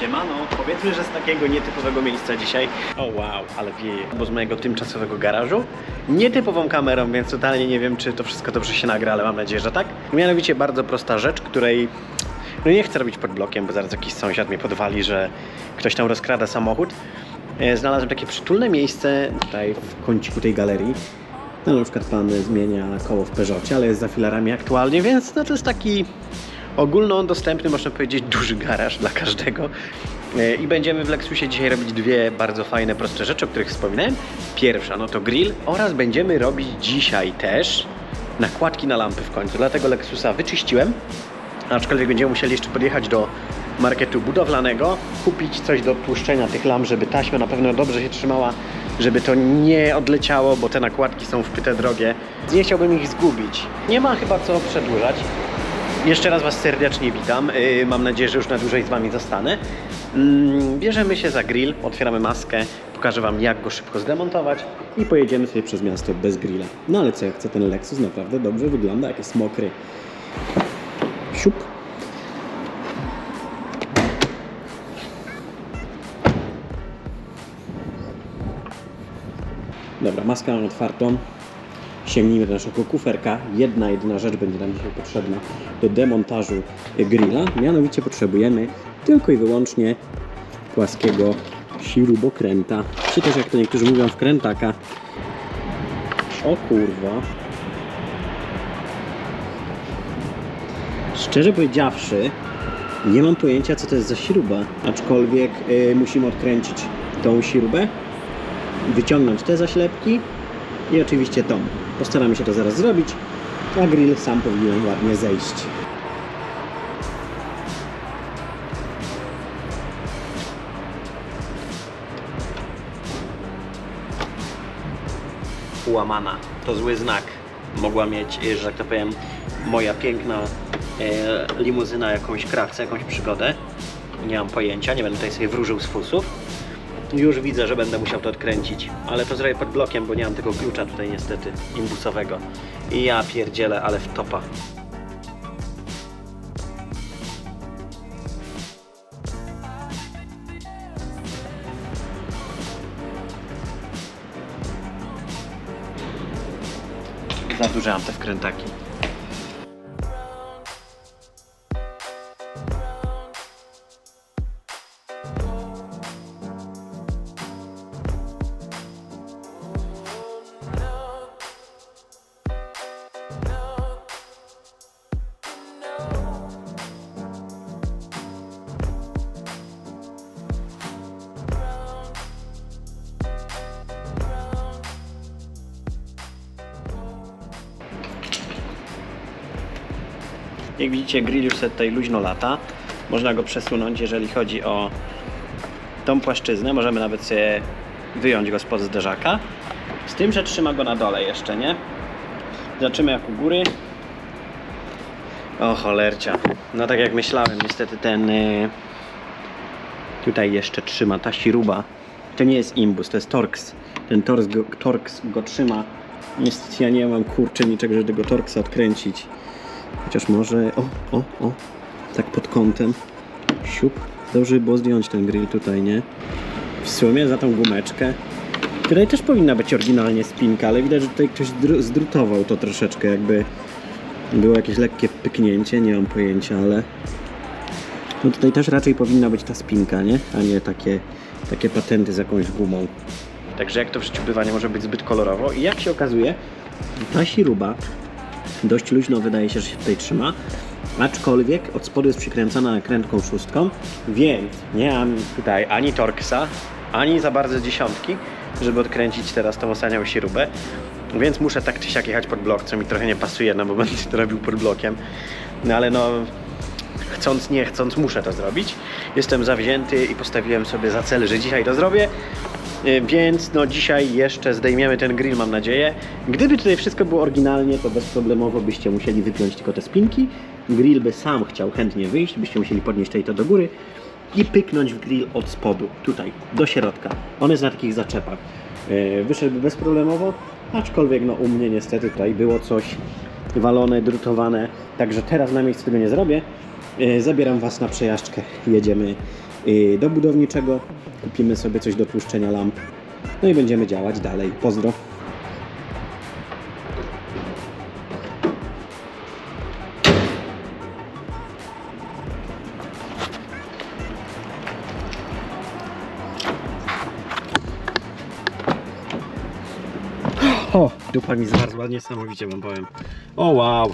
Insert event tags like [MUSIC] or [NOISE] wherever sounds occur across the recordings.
Siemano, powiedzmy, że z takiego nietypowego miejsca dzisiaj. O wow, ale wieje. Bo z mojego tymczasowego garażu. Nietypową kamerą, więc totalnie nie wiem, czy to wszystko dobrze się nagra, ale mam nadzieję, że tak. Mianowicie bardzo prosta rzecz, której no nie chcę robić pod blokiem, bo zaraz jakiś sąsiad mnie podwali, że ktoś tam rozkrada samochód. E, Znalazłem takie przytulne miejsce tutaj w kąciku tej galerii. No na przykład pan zmienia koło w Peugeocie, ale jest za filarami aktualnie, więc no to jest taki ogólnodostępny, można powiedzieć, duży garaż dla każdego. E, I będziemy w Lexusie dzisiaj robić dwie bardzo fajne, proste rzeczy, o których wspominałem. Pierwsza, no to grill oraz będziemy robić dzisiaj też nakładki na lampy w końcu. Dlatego Lexusa wyczyściłem, aczkolwiek będziemy musieli jeszcze podjechać do marketu budowlanego, kupić coś do tłuszczenia tych lamp, żeby taśma na pewno dobrze się trzymała, żeby to nie odleciało, bo te nakładki są wpyte drogie. Nie chciałbym ich zgubić. Nie ma chyba co przedłużać. Jeszcze raz Was serdecznie witam. Yy, Mam nadzieję, że już na dłużej z Wami zostanę. Mm, Bierzemy się za grill, otwieramy maskę, pokażę Wam jak go szybko zdemontować i pojedziemy sobie przez miasto bez grilla. No ale co ja chcę, ten Lexus naprawdę dobrze wygląda, jak jest mokry. Siup. Dobra, maskę mam otwartą. Sięgnijmy do naszego kuferka. Jedna, jedyna rzecz będzie nam dzisiaj potrzebna do demontażu grilla. Mianowicie potrzebujemy tylko i wyłącznie płaskiego śrubokręta. Czy też jak to niektórzy mówią wkrętaka. O kurwa. Szczerze powiedziawszy, nie mam pojęcia co to jest za śruba. Aczkolwiek y, musimy odkręcić tą śrubę, wyciągnąć te zaślepki i oczywiście tą. Postaramy się to zaraz zrobić, a grill sam powinien ładnie zejść. Łamana. To zły znak. Mogła mieć, e, że tak to powiem, moja piękna e, limuzyna jakąś krawcę, jakąś przygodę. Nie mam pojęcia, nie będę tutaj sobie wróżył z fusów. Już widzę, że będę musiał to odkręcić, ale to zrobię pod blokiem, bo nie mam tego klucza tutaj niestety imbusowego. I ja pierdzielę, ale w topa. Za duże mam te wkrętaki. Jak widzicie, grill już sobie tutaj luźno lata. Można go przesunąć, jeżeli chodzi o tą płaszczyznę. Możemy nawet sobie wyjąć go spod zderzaka. Z tym, że trzyma go na dole jeszcze, nie? Zobaczymy jak u góry. O cholercia. No tak jak myślałem, niestety ten y, tutaj jeszcze trzyma ta śruba. To nie jest imbus, to jest Torx. Ten Torx go, go trzyma. Niestety ja nie mam kurczę niczego, żeby tego Torxa odkręcić. Chociaż może. O, o, o. Tak pod kątem. Siup. Dobrze by było zdjąć ten grill tutaj, nie? W sumie za tą gumeczkę. Tutaj też powinna być oryginalnie spinka, ale widać, że tutaj ktoś zdru- zdrutował to troszeczkę, jakby było jakieś lekkie pyknięcie, nie mam pojęcia, ale no tutaj też raczej powinna być ta spinka, nie? A nie takie, takie patenty z jakąś gumą. Także jak to w życiu bywa, nie może być zbyt kolorowo. I jak się okazuje, ta śruba dość luźno wydaje się, że się tutaj trzyma. Aczkolwiek od spodu jest przykręcona nakrętką szóstką, więc nie mam tutaj ani Torxa, ani za bardzo dziesiątki, żeby odkręcić teraz tą osanią śrubę. Więc muszę tak czy siak jechać pod blok, co mi trochę nie pasuje, no bo będę to robił pod blokiem. No ale no, chcąc nie chcąc muszę to zrobić. Jestem zawzięty i postawiłem sobie za cel, że dzisiaj to zrobię. Y, Więc no dzisiaj jeszcze zdejmiemy ten grill, mam nadzieję. Gdyby tutaj wszystko było oryginalnie, to bezproblemowo byście musieli wypiąć tylko te spinki. Grill by sam chciał chętnie wyjść, byście musieli podnieść tutaj to do góry i pyknąć w grill od spodu, tutaj, do środka. On jest na takich zaczepach. Y, Wyszedłby bezproblemowo, aczkolwiek no u mnie niestety tutaj było coś walone, drutowane, także teraz na miejscu tego nie zrobię. e, zabieram Was na przejażdżkę. Jedziemy do budowniczego, kupimy sobie coś do tłuszczenia lamp, no i będziemy działać dalej. Pozdro. O, dupa mi zmarzła niesamowicie wam powiem. O wow.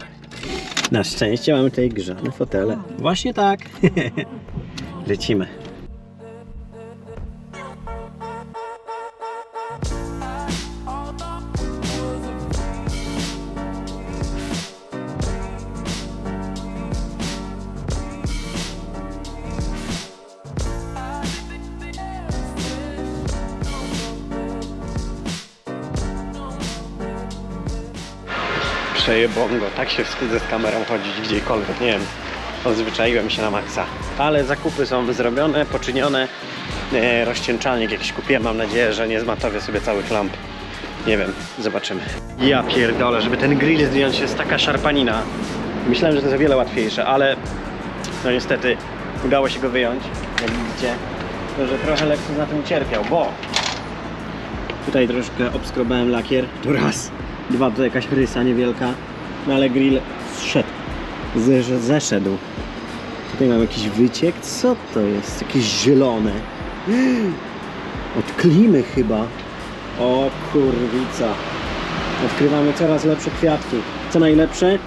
Na szczęście mamy tutaj grzane fotele. Właśnie tak. [LAUGHS] Lecimy. Przejebongo, tak się wstydzę z kamerą chodzić gdziekolwiek, nie wiem. Odzwyczaiłem się na maksa. Ale zakupy są zrobione, poczynione. E, rozcieńczalnik jakiś kupiłem, mam nadzieję, że nie zmatowię sobie całych lamp. Nie wiem, zobaczymy. Ja pierdolę, żeby ten grill zdjąć jest taka szarpanina. Myślałem, że to jest o wiele łatwiejsze, ale no niestety udało się go wyjąć, jak widzicie. To, że trochę Lexus na tym cierpiał, bo Tutaj troszkę obskrobałem lakier, tu raz, dwa, to jakaś rysa niewielka, no ale grill zszedł, Zesz- zeszedł. Tutaj mam jakiś wyciek, co to jest? Jakieś zielone. [GASPS] Od klimy chyba. O kurwica. Odkrywamy coraz lepsze kwiatki. Co najlepsze?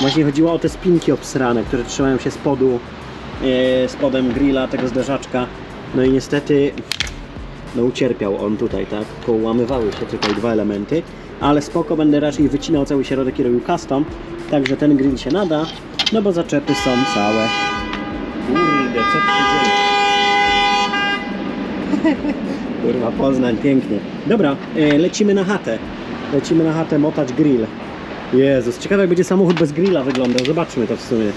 Właśnie chodziło o te spinki obsrane, które trzymają się spodu, e, spodem grilla, tego zderzaczka. No i niestety no ucierpiał on tutaj, tak? Połamywały się tutaj dwa elementy, ale spoko, będę raczej wycinał cały środek i robił custom, także ten grill się nada, no bo zaczepy są całe. Kurde, co tu się dzieje? [LAUGHS] Kurwa, Poznań, pięknie. Dobra, e, lecimy na chatę. Lecimy na chatę motać grill. Jezus, ciekawe jak będzie samochód bez grilla wyglądał, zobaczmy to w sumie.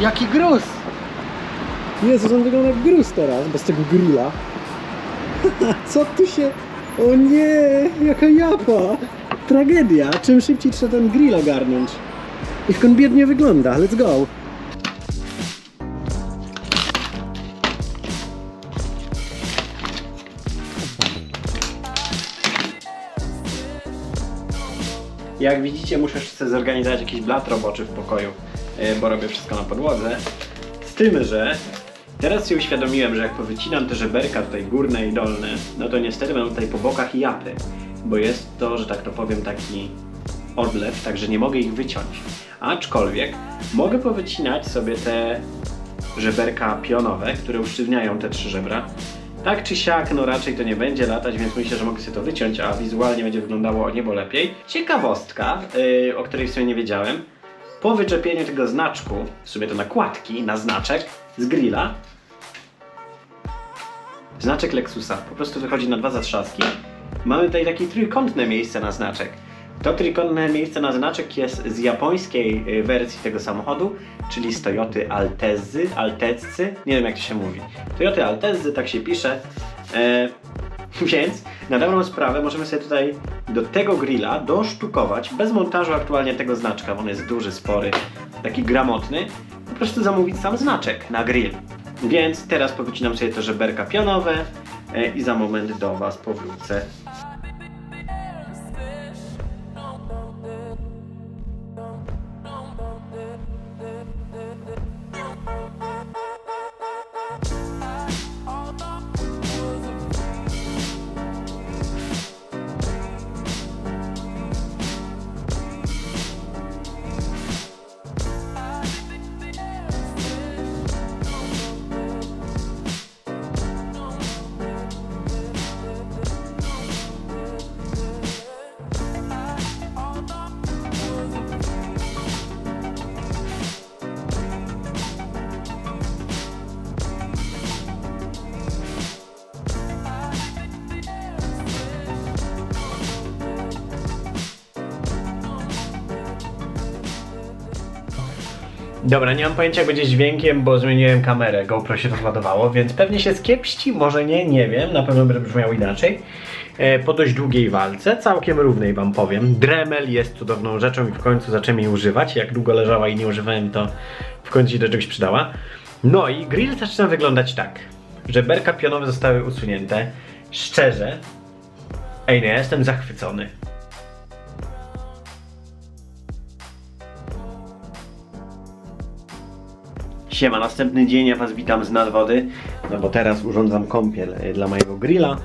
Jaki gruz! Jezus, on wygląda jak gruz teraz, bez tego grilla. [LAUGHS] Co tu się... O nie, jaka japa! Tragedia! Czym szybciej trzeba ten grill ogarnąć. Jak on biednie wygląda, let's go! Jak widzicie, muszę sobie zorganizować jakiś blat roboczy w pokoju, bo robię wszystko na podłodze. Z tym, że teraz się uświadomiłem, że jak powycinam te żeberka tutaj górne i dolne, no to niestety będą tutaj po bokach japy, bo jest to, że tak to powiem, taki odlew, także nie mogę ich wyciąć. Aczkolwiek mogę powycinać sobie te żeberka pionowe, które usztywniają te trzy żebra. Tak czy siak, no raczej to nie będzie latać, więc myślę, że mogę sobie to wyciąć, a wizualnie będzie wyglądało o niebo lepiej. Ciekawostka, yy, o której w sumie nie wiedziałem. Po wyczepieniu tego znaczku, w sumie to nakładki na znaczek z grilla, znaczek Lexusa po prostu wychodzi na dwa zatrzaski. Mamy tutaj takie trójkątne miejsce na znaczek. To trójkątne miejsce na znaczek jest z japońskiej y, wersji tego samochodu, czyli z Toyoty Altezy, Altezcy, nie wiem jak to się mówi. Toyoty Altezy, tak się pisze. E, [LAUGHS] więc na dobrą sprawę możemy sobie tutaj do tego grilla dosztukować, bez montażu aktualnie tego znaczka, bo on jest duży, spory, taki gramotny, po prostu zamówić sam znaczek na grill. Więc teraz powycinam sobie te żeberka pionowe e, i za moment do Was powrócę. Dobra, nie mam pojęcia jak będzie dźwiękiem, bo zmieniłem kamerę, GoPro się rozładowało, więc pewnie się skiepści, może nie, nie wiem, na pewno będzie brzmiał inaczej. E, po dość długiej walce, całkiem równej wam powiem. Dremel jest cudowną rzeczą i w końcu zacząłem jej używać. Jak długo leżała i nie używałem, to w końcu się do czegoś przydała. No i grill zaczyna wyglądać tak, że berka pionowe zostały usunięte. Szczerze, ej, nie, jestem zachwycony. Siema, następny dzień, ja was witam z nadwody, no bo teraz urządzam kąpiel y, dla mojego grilla.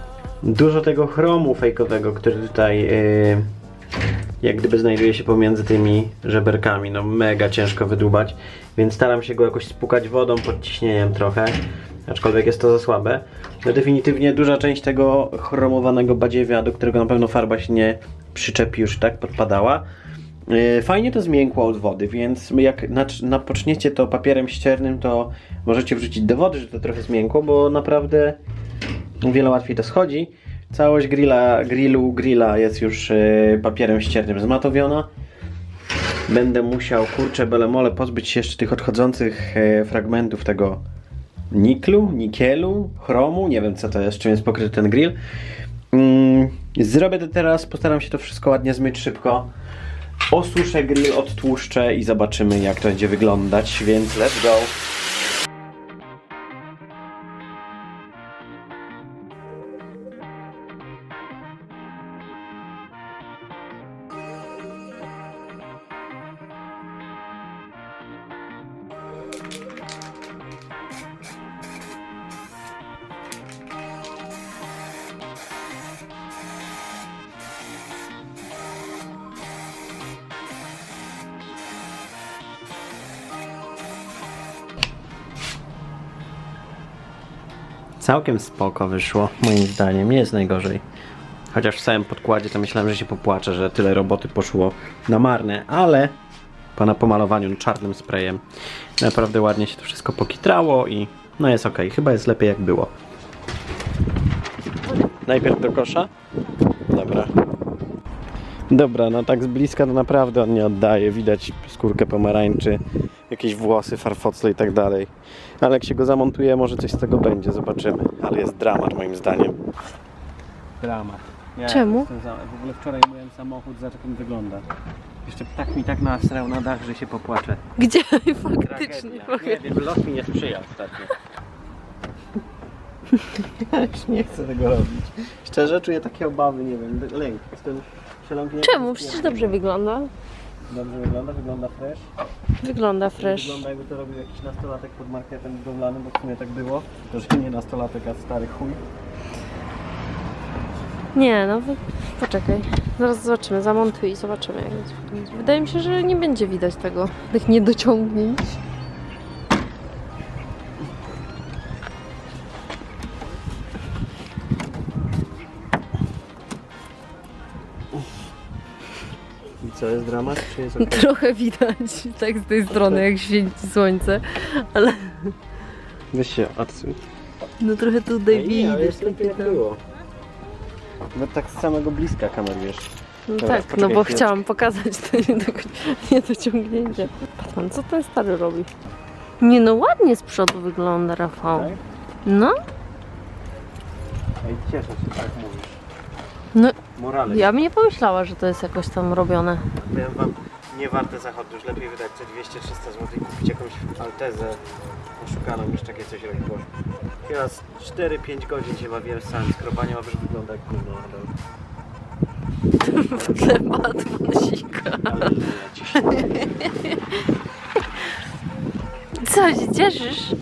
Dużo tego chromu fejkowego, który tutaj y, jak gdyby znajduje się pomiędzy tymi żeberkami, no mega ciężko wydłubać, więc staram się go jakoś spukać wodą pod ciśnieniem trochę, aczkolwiek jest to za słabe. No definitywnie duża część tego chromowanego badziewia, do którego na pewno farba się nie przyczepi już tak podpadała. Yy, Fajnie to zmiękło od wody, więc jak napoczniecie to papierem ściernym, to możecie wrzucić do wody, że to trochę zmiękło, bo naprawdę wiele łatwiej to schodzi. Całość grilla, grillu, grilla jest już yy, papierem ściernym zmatowiona. Będę musiał, kurczę, bele mole, pozbyć się jeszcze tych odchodzących e, fragmentów tego niklu, nikielu, chromu, nie wiem co to jest, czym jest pokryty ten grill. Mm, zrobię to teraz, postaram się to wszystko ładnie zmyć szybko. Osuszę grill, odtłuszczę i zobaczymy jak to będzie wyglądać, więc let's go! Całkiem spoko wyszło, moim zdaniem, nie jest najgorzej. Chociaż w samym podkładzie to myślałem, że się popłaczę, że tyle roboty poszło na marne, ale po pomalowaniu czarnym sprayem naprawdę ładnie się to wszystko pokitrało i no jest ok, chyba jest lepiej jak było. Najpierw do kosza? Dobra. Dobra, no tak z bliska to naprawdę on nie oddaje. Widać skórkę pomarańczy, jakieś włosy, farfocle i tak dalej. Ale jak się go zamontuje, może coś z tego będzie, zobaczymy. Ale jest dramat moim zdaniem. Dramat. Ja Czemu? jestem Za... W ogóle wczoraj myłem samochód, za jak on wygląda. Jeszcze ptak mi tak nasrał na dach, że się popłaczę. Gdzie? [LAUGHS] Faktycznie. Powiem. Nie wiem, los mi nie sprzyja ostatnio. [LAUGHS] Ja już nie chcę tego robić. Szczerze czuję takie obawy, nie wiem, lęk. Jestem przeląknięty. Czemu? Przecież dobrze wygląda. Dobrze wygląda, wygląda fresh. Wygląda fresh. Wygląda jakby to robił jakiś nastolatek pod marketem budowlanym, bo w sumie tak było. To, że nie nastolatek, a stary chuj. Nie, no wy... poczekaj. Zaraz zobaczymy, zamontuj i zobaczymy jak będzie wyglądać. Wydaje mi się, że nie będzie widać tego, tych niedociągnięć. Co, jest dramat, czy jest okej? Trochę widać tak z tej strony, jak świeci słońce, ale Weź się odsuń. no trochę tutaj Ej, nie, ale widać. jest lepiej jak takie tam- było. Nawet tak z samego bliska kamerujesz. No Dobra, tak, no poczekaj bo chwileczkę. chciałam pokazać to niedo- niedociągnięcie. Patman, co ten stary robi? Nie no, ładnie z przodu wygląda, Rafał. Tak? No, Ej, cieszę się, tak mówisz. No Morale. ja bym nie pomyślała, że to jest jakoś tam robione. Powiem wam, nie warte zachodu, już lepiej wydać te 200-300 zł i kupić jakąś altezę oszukaną niż takie coś robić, bo teraz 4-5 godzin się bawiłem z samym skrobaniem, a już wygląda jak gówno [LAUGHS] tle Batman sika. Ale ja cieszę. Co, się cieszysz?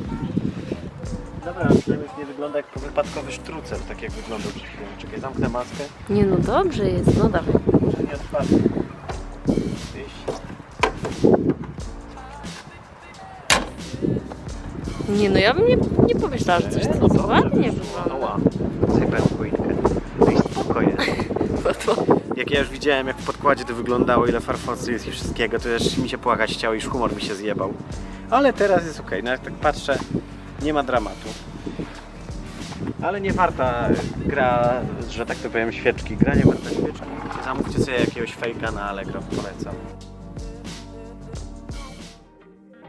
Dobra, przynajmniej nie wygląda jak wypadkowy sztrucel, tak jak wyglądał przed chwilą. Czekaj, zamknę maskę, Nie no, dobrze jest, no dawaj. że nie. Wyjść. Nie no, ja bym nie, nie pomyślała, że coś [LAUGHS] No to ładnie wygląda. Ała, zjebałem choinkę. Ej, spokojnie. Jak ja już widziałem, jak w podkładzie to wyglądało, ile farfocy jest i wszystkiego, to już mi się płakać chciało, już humor mi się zjebał. Ale teraz jest ok, no jak tak patrzę, nie ma dramatu. Ale nie warta gra, że tak to powiem, świeczki. Gra nie warta świeczki. Zamówcie sobie jakiegoś fejka na Allegro, polecam.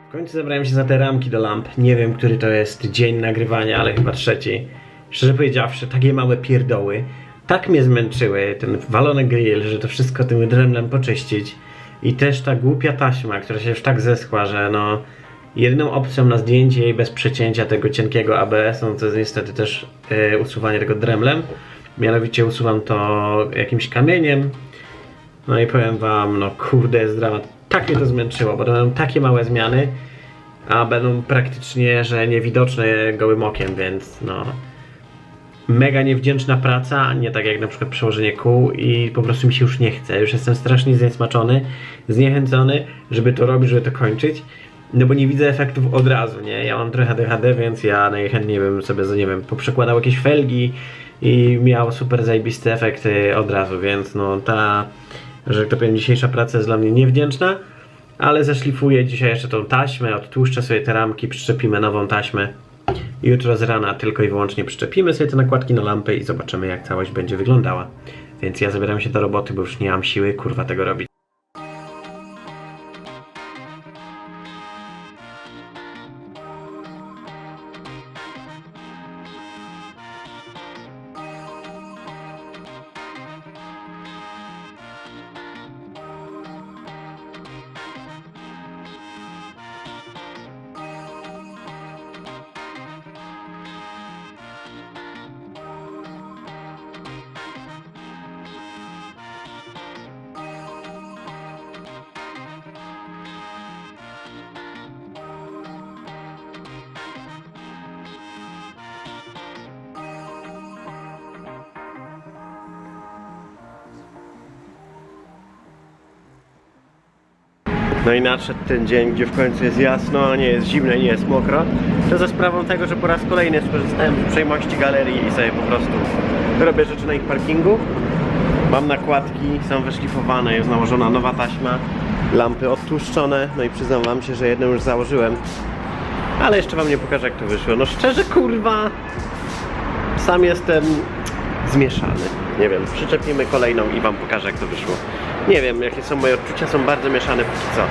W końcu zabrałem się za te ramki do lamp. Nie wiem, który to jest dzień nagrywania, ale chyba trzeci. Szczerze powiedziawszy, takie małe pierdoły. Tak mnie zmęczyły ten walony grill, że to wszystko tym dremlem poczyścić. I też ta głupia taśma, która się już tak zeschła, że no... Jedyną opcją na zdjęcie jej bez przecięcia tego cienkiego ABS, no to jest niestety też e, usuwanie tego dremlem. Mianowicie usuwam to jakimś kamieniem. No i powiem wam, no kurde jest dramat. Tak mnie to zmęczyło, bo to będą takie małe zmiany, a będą praktycznie, że niewidoczne gołym okiem, więc no... Mega niewdzięczna praca, nie tak jak na przykład przełożenie kół i po prostu mi się już nie chce. Już jestem strasznie zniesmaczony, zniechęcony, żeby to robić, żeby to kończyć. No bo nie widzę efektów od razu, nie? Ja mam trochę ADHD, więc ja najchętniej bym sobie, nie wiem, poprzekładał jakieś felgi i miał super zajebisty efekt y, od razu, więc no ta, że tak powiem, dzisiejsza praca jest dla mnie niewdzięczna, ale zeszlifuję dzisiaj jeszcze tą taśmę, odtłuszczę sobie te ramki, przyczepimy nową taśmę. Jutro z rana tylko i wyłącznie przyczepimy sobie te nakładki na lampy i zobaczymy jak całość będzie wyglądała. Więc ja zabieram się do roboty, bo już nie mam siły kurwa tego robić. No i nadszedł ten dzień, gdzie w końcu jest jasno, a nie jest zimno nie jest mokro. To za sprawą tego, że po raz kolejny skorzystałem z uprzejmości galerii i sobie po prostu robię rzeczy na ich parkingu. Mam nakładki, są wyszlifowane, jest nałożona nowa taśma, lampy odtłuszczone, no i przyznam wam się, że jedną już założyłem. Ale jeszcze wam nie pokażę jak to wyszło. No szczerze kurwa, sam jestem zmieszany. Nie wiem, przyczepimy kolejną i wam pokażę jak to wyszło. Nie wiem, jakie są moje odczucia, są bardzo mieszane póki co.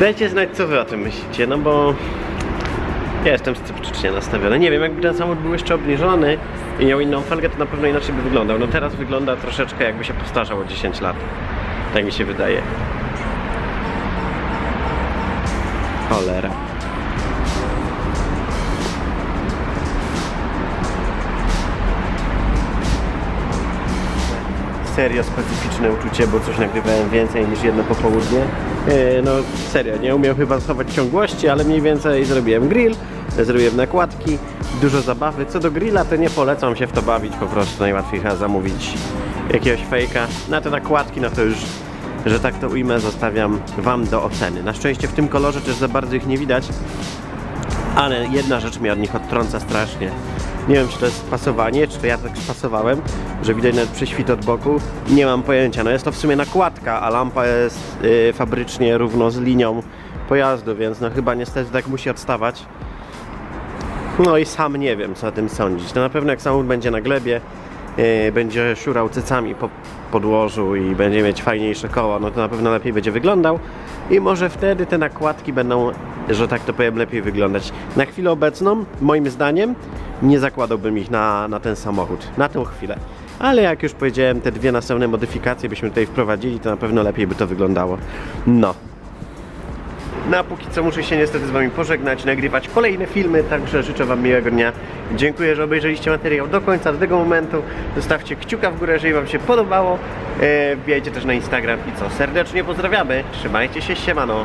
Dajcie znać co wy o tym myślicie, no bo ja jestem sceptycznie nastawiony. Nie wiem, jakby ten samochód był jeszcze obniżony i miał inną felgę, to na pewno inaczej by wyglądał. No teraz wygląda troszeczkę jakby się postarzał o 10 lat. Tak mi się wydaje. Cholera. Serio specyficzne uczucie, bo coś nagrywałem więcej niż jedno popołudnie. E, No serio, nie umiem chyba zachować ciągłości, ale mniej więcej zrobiłem grill, zrobiłem nakładki, dużo zabawy. Co do grilla, to nie polecam się w to bawić, po prostu najłatwiej chyba zamówić jakiegoś fejka. Na te nakładki, no to już, że tak to ujmę, zostawiam Wam do oceny. Na szczęście w tym kolorze też za bardzo ich nie widać, ale jedna rzecz mnie od nich odtrąca strasznie. Nie wiem, czy to jest spasowanie, czy to ja tak spasowałem, że widać nawet prześwit od boku. Nie mam pojęcia. No jest to w sumie nakładka, a lampa jest y, fabrycznie równo z linią pojazdu, więc no chyba niestety tak musi odstawać. No i sam nie wiem, co o tym sądzić. No na pewno jak samochód będzie na glebie, yy, będzie szurał cycami po podłożu i będzie mieć fajniejsze koło, no to na pewno lepiej będzie wyglądał i może wtedy te nakładki będą, że tak to powiem, lepiej wyglądać. Na chwilę obecną, moim zdaniem, nie zakładałbym ich na, na ten samochód, na tę chwilę. ale jak już powiedziałem, te dwie następne modyfikacje byśmy tutaj wprowadzili, to na pewno lepiej by to wyglądało. No. No a póki co muszę się niestety z Wami pożegnać, nagrywać kolejne filmy, także życzę Wam miłego dnia. Dziękuję, że obejrzeliście materiał do końca, do tego momentu. Zostawcie kciuka w górę, jeżeli Wam się podobało. E, Wbijajcie też na Instagram i co, serdecznie pozdrawiamy. Trzymajcie się, siemano.